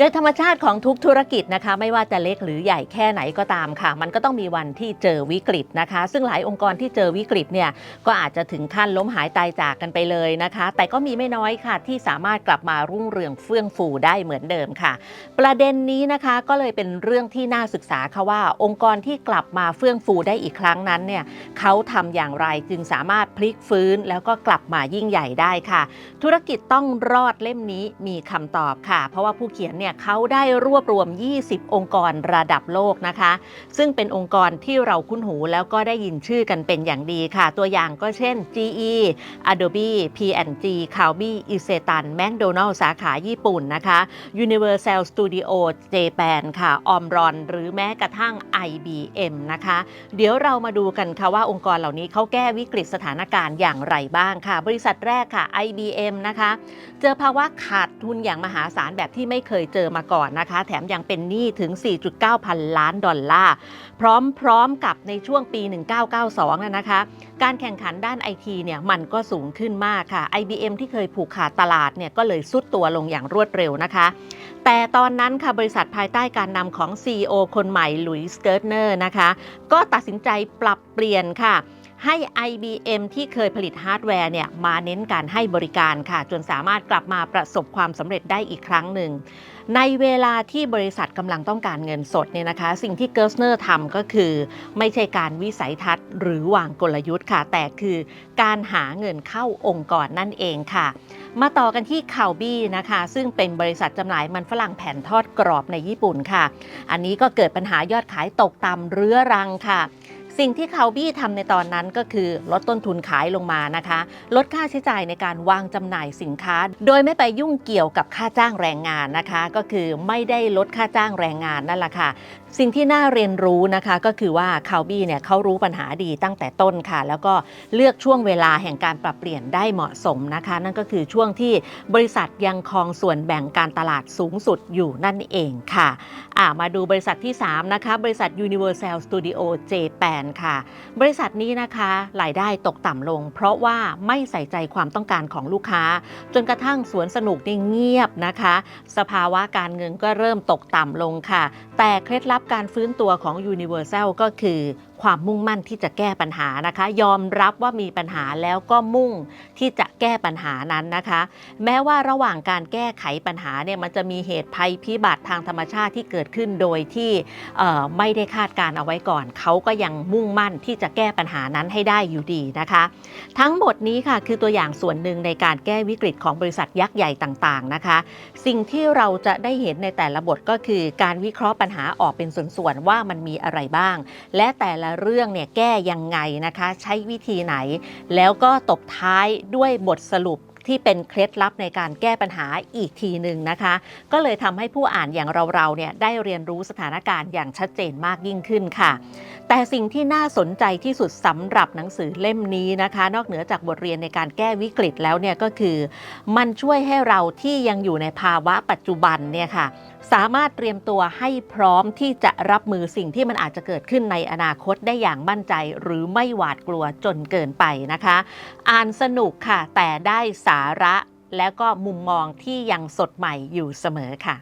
โดยธรรมชาติของทุกธุรกิจนะคะไม่ว่าจะเล็กหรือใหญ่แค่ไหนก็ตามค่ะ มันก็ต้องมีวันที่เจอวิกฤตนะคะ ซึ่งหลายองค์กรที่เจอวิกฤตเนี่ยก็อาจจะถึงขั้นล้มหายตายจากกันไปเลยนะคะ แต่ก็มีไม่น้อยค่ะ ที่สามารถกลับมารุ่งเรืองเฟื่องฟูได้เหมือนเดิมค่ะ ประเด็นนี้นะคะก็เลยเป็นเรื่องที่น่าศึกษาค่ะว่า องค์กรที่กลับมาเฟื่องฟูได้อีกครั้งนั้นเนี่ยเขาทำอย่างไรจึงสามารถพลิกฟื้น แล้วก็กลับมายิ่งใหญ่ได้ค่ะ ธุรกิจต้องรอดเล่มนี้มีคำตอบค่ะ เพราะว่าผู้เขียนเนี่ยเขาได้รวบรวม 20 องค์กรระดับโลกนะคะ ซึ่งเป็นองค์กรที่เราคุ้นหูแล้วก็ได้ยินชื่อกันเป็นอย่างดีค่ะ ตัวอย่างก็เช่น GE Adobe P&G Calbee Isetan McDonald สาขาญี่ปุ่นนะคะ Universal Studio Japan ค่ะ Omron หรือแม้กระทั่ง IBM นะคะ เดี๋ยวเรามาดูกันค่ะว่าองค์กรเหล่านี้เขาแก้วิกฤตสถานการณ์อย่างไรบ้างค่ะ บริษัทแรกค่ะ IBM นะคะ เจอภาวะขาดทุนอย่างมหาศาลแบบที่ไม่เคยเจอมาก่อนนะคะ แถมยังเป็นหนี้ถึง 4.9 พันล้านดอลลาร์ พร้อมๆกับในช่วงปี 1992นะนะคะ การแข่งขันด้านไอทีเนี่ยมันก็สูงขึ้นมากค่ะ IBM ที่เคยผูกขาดตลาดเนี่ยก็เลยซุดตัวลงอย่างรวดเร็วนะคะแต่ตอนนั้นค่ะบริษัทภายใต้การนำของ CEO คนใหม่หลุยส์เกิร์ตเนอร์นะคะ ก็ตัดสินใจปรับเปลี่ยนค่ะ ให้ IBM ที่เคยผลิตฮาร์ดแวร์เนี่ยมาเน้นการให้บริการค่ะ จนสามารถกลับมาประสบความสำเร็จได้อีกครั้งหนึ่ง ในเวลาที่บริษัทกำลังต้องการเงินสดเนี่ยนะคะ สิ่งที่เกิร์สเนอร์ทำก็คือ ไม่ใช่การวิสัยทัศน์ หรือวางกลยุทธ์ค่ะ แต่คือการหาเงินเข้าองค์กรนั่นเองค่ะมาต่อกันที่คาวบี้นะคะ ซึ่งเป็นบริษัทจำหน่ายมันฝรั่งแผ่นทอดกรอบในญี่ปุ่นค่ะ อันนี้ก็เกิดปัญหายอดขายตกต่ำเรื้อรังค่ะ สิ่งที่คาวบี้ทำในตอนนั้นก็คือลดต้นทุนขายลงมานะคะ ลดค่าใช้จ่ายในการวางจำหน่ายสินค้า โดยไม่ไปยุ่งเกี่ยวกับค่าจ้างแรงงานนะคะ ก็คือไม่ได้ลดค่าจ้างแรงงานนั่นแหละค่ะสิ่งที่น่าเรียนรู้นะคะก็คือว่าคาวบี้เนี่ยเขารู้ปัญหาดีตั้งแต่ต้นค่ะ แล้วก็เลือกช่วงเวลาแห่งการปรับเปลี่ยนได้เหมาะสมนะคะ นั่นก็คือช่วงที่บริษัทยังครองส่วนแบ่งการตลาดสูงสุดอยู่นั่นเองค่ะามาดูบริษัทที่ 3 นะคะ บริษัท Universal Studio Japan ค่ะ บริษัทนี้นะคะรายได้ตกต่ำลง เพราะว่าไม่ใส่ใจความต้องการของลูกค้า จนกระทั่งสวนสนุกนี่เงียบนะคะ สภาวะการเงินก็เริ่มตกต่ำลงค่ะ แต่เคล็ดลับการฟื้นตัวของ Universal ก็คือความมุ่งมั่นที่จะแก้ปัญหานะคะ ยอมรับว่ามีปัญหาแล้วก็มุ่งที่จะ แก้ปัญหานั้นนะคะ แม้ว่าระหว่างการแก้ไขปัญหาเนี่ยมันจะมีเหตุภัยพิบัติทางธรรมชาติที่เกิดขึ้นโดยที่ไม่ได้คาดการเอาไว้ก่อน เขาก็ยังมุ่งมั่นที่จะแก้ปัญหานั้นให้ได้อยู่ดีนะคะ ทั้งหมดนี้ค่ะคือตัวอย่างส่วนหนึ่งในการแก้วิกฤตของบริษัทยักษ์ใหญ่ต่างๆนะคะ สิ่งที่เราจะได้เห็นในแต่ละบทก็คือการวิเคราะห์ปัญหาออกเป็นส่วนๆว่ามันมีอะไรบ้าง และแต่ละเรื่องเนี่ยแก้ยังไงนะคะ ใช้วิธีไหน แล้วก็ตบท้ายด้วยบบทสรุป ที่เป็นเคล็ดลับในการแก้ปัญหาอีกทีหนึ่งนะคะ ก็เลยทำให้ผู้อ่านอย่างเราๆเนี่ยได้เรียนรู้สถานการณ์อย่างชัดเจนมากยิ่งขึ้นค่ะ แต่สิ่งที่น่าสนใจที่สุดสำหรับหนังสือเล่มนี้นะคะ นอกเหนือจากบทเรียนในการแก้วิกฤตแล้วเนี่ยก็คือ มันช่วยให้เราที่ยังอยู่ในภาวะปัจจุบันเนี่ยค่ะสามารถเตรียมตัวให้พร้อมที่จะรับมือสิ่งที่มันอาจจะเกิดขึ้นในอนาคตได้อย่างมั่นใจ หรือไม่หวาดกลัวจนเกินไปนะคะ อ่านสนุกค่ะ แต่ได้สาาระและก็มุมมองที่ยังสดใหม่อยู่เสมอค่ะ